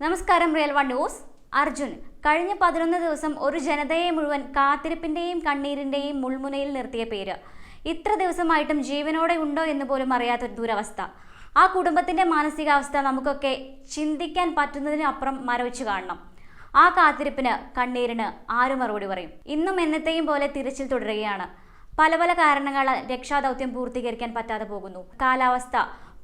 നമസ്കാരം real one news. Arjun കഴിഞ്ഞ പതിനൊന്ന് ദിവസം ഒരു ജനതയെ മുഴുവൻ കാത്തിരിപ്പിന്റെയും കണ്ണീരിന്റെയും മുൾമുനയിൽ നിർത്തിയ പേര്. ഇത്ര ദിവസമായിട്ടും ജീവനോടെ ഉണ്ടോ എന്ന് പോലും അറിയാത്തൊരു ദുരവസ്ഥ. ആ കുടുംബത്തിന്റെ മാനസികാവസ്ഥ നമുക്കൊക്കെ ചിന്തിക്കാൻ പറ്റുന്നതിനപ്പുറം മരവിച്ചു കാണണം. ആ കാത്തിരിപ്പിന് കണ്ണീരിന് ആര് മറുപടി പറയും. ഇന്നും എന്നത്തെയും പോലെ തിരച്ചിൽ തുടരുകയാണ്. പല പല കാരണങ്ങളാൽ രക്ഷാദൗത്യം പൂർത്തീകരിക്കാൻ പറ്റാതെ പോകുന്നു. കാലാവസ്ഥ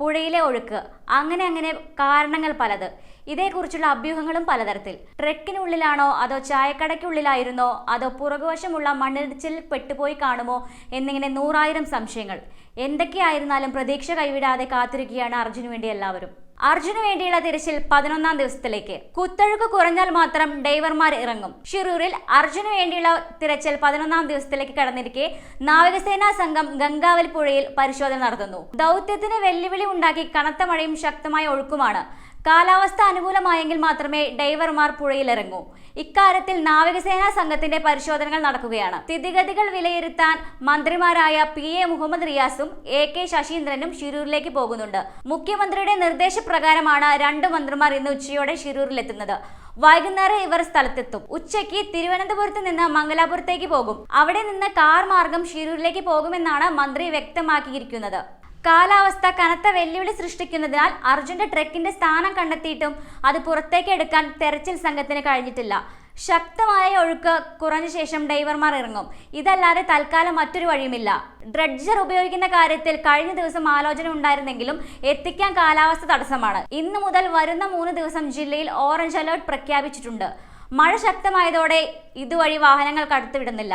പുഴയിലെ ഒഴുക്ക് അങ്ങനെ അങ്ങനെ കാരണങ്ങൾ പലത്. ഇതേക്കുറിച്ചുള്ള അഭ്യൂഹങ്ങളും പലതരത്തിൽ. ട്രെക്കിനുള്ളിലാണോ അതോ ചായക്കടയ്ക്കുള്ളിലായിരുന്നോ? അതോ പുറകുവശമുള്ള മണ്ണിടിച്ചിൽ പെട്ടുപോയി കാണുമോ? എന്നിങ്ങനെ നൂറായിരം സംശയങ്ങൾ. എന്തൊക്കെയായിരുന്നാലും പ്രതീക്ഷ കൈവിടാതെ കാത്തിരിക്കുകയാണ് അർജുന് വേണ്ടി എല്ലാവരും. അർജുന് വേണ്ടിയുള്ള തിരച്ചിൽ പതിനൊന്നാം ദിവസത്തിലേക്ക്. കുത്തൊഴുക്ക് കുറഞ്ഞാൽ മാത്രം ഡൈവർമാർ ഇറങ്ങും. ഷിറൂരിൽ അർജുന് വേണ്ടിയുള്ള തിരച്ചിൽ പതിനൊന്നാം ദിവസത്തിലേക്ക് കടന്നിരിക്കെ നാവികസേനാ സംഘം ഗംഗാവൽ പുഴയിൽ പരിശോധന നടത്തുന്നു. ദൗത്യത്തിന് വെല്ലുവിളി ഉണ്ടാക്കി കനത്ത മഴയും ശക്തമായ ഒഴുക്കുമാണ് കാലാവസ്ഥ അനുകൂലമായെങ്കിൽ മാത്രമേ ഡൈവർമാർ പുഴയിലിറങ്ങൂ. ഇക്കാര്യത്തിൽ നാവികസേനാ സംഘത്തിന്റെ പരിശോധനകൾ നടക്കുകയാണ്. സ്ഥിതിഗതികൾ വിലയിരുത്താൻ മന്ത്രിമാരായ പി എ മുഹമ്മദ് റിയാസും എ കെ ശശീന്ദ്രനും ഷിരൂരിലേക്ക് പോകുന്നുണ്ട്. മുഖ്യമന്ത്രിയുടെ നിർദ്ദേശപ്രകാരമാണ് രണ്ട് മന്ത്രിമാർ ഇന്ന് ഉച്ചയോടെ ഷിരൂരിലെത്തുന്നത് വൈകുന്നേരം ഇവർ സ്ഥലത്തെത്തും. ഉച്ചയ്ക്ക് തിരുവനന്തപുരത്ത് നിന്ന് മംഗലാപുരത്തേക്ക് പോകും. അവിടെ നിന്ന് കാർ മാർഗം ഷിരൂരിലേക്ക് പോകുമെന്നാണ് മന്ത്രി വ്യക്തമാക്കിയിരിക്കുന്നത്. കാലാവസ്ഥ കനത്ത വെല്ലുവിളി സൃഷ്ടിക്കുന്നതിനാൽ അർജുന്റെ ട്രക്കിന്റെ സ്ഥാനം കണ്ടെത്തിയിട്ടും അത് പുറത്തേക്ക് എടുക്കാൻ തെരച്ചിൽ സംഘത്തിന് കഴിഞ്ഞിട്ടില്ല. ശക്തമായ ഒഴുക്ക് കുറഞ്ഞ ശേഷം ഡൈവർമാർ ഇറങ്ങും. ഇതല്ലാതെ തൽക്കാലം മറ്റൊരു വഴിയുമില്ല. ഡ്രഡ്ജർ ഉപയോഗിക്കുന്ന കാര്യത്തിൽ കഴിഞ്ഞ ദിവസം ആലോചന ഉണ്ടായിരുന്നെങ്കിലും എത്തിക്കാൻ കാലാവസ്ഥ തടസ്സമാണ്. ഇന്നു മുതൽ വരുന്ന മൂന്ന് ദിവസം ജില്ലയിൽ ഓറഞ്ച് അലേർട്ട് പ്രഖ്യാപിച്ചിട്ടുണ്ട്. മഴ ശക്തമായതോടെ ഇതുവഴി വാഹനങ്ങൾ കടത്തിവിടുന്നില്ല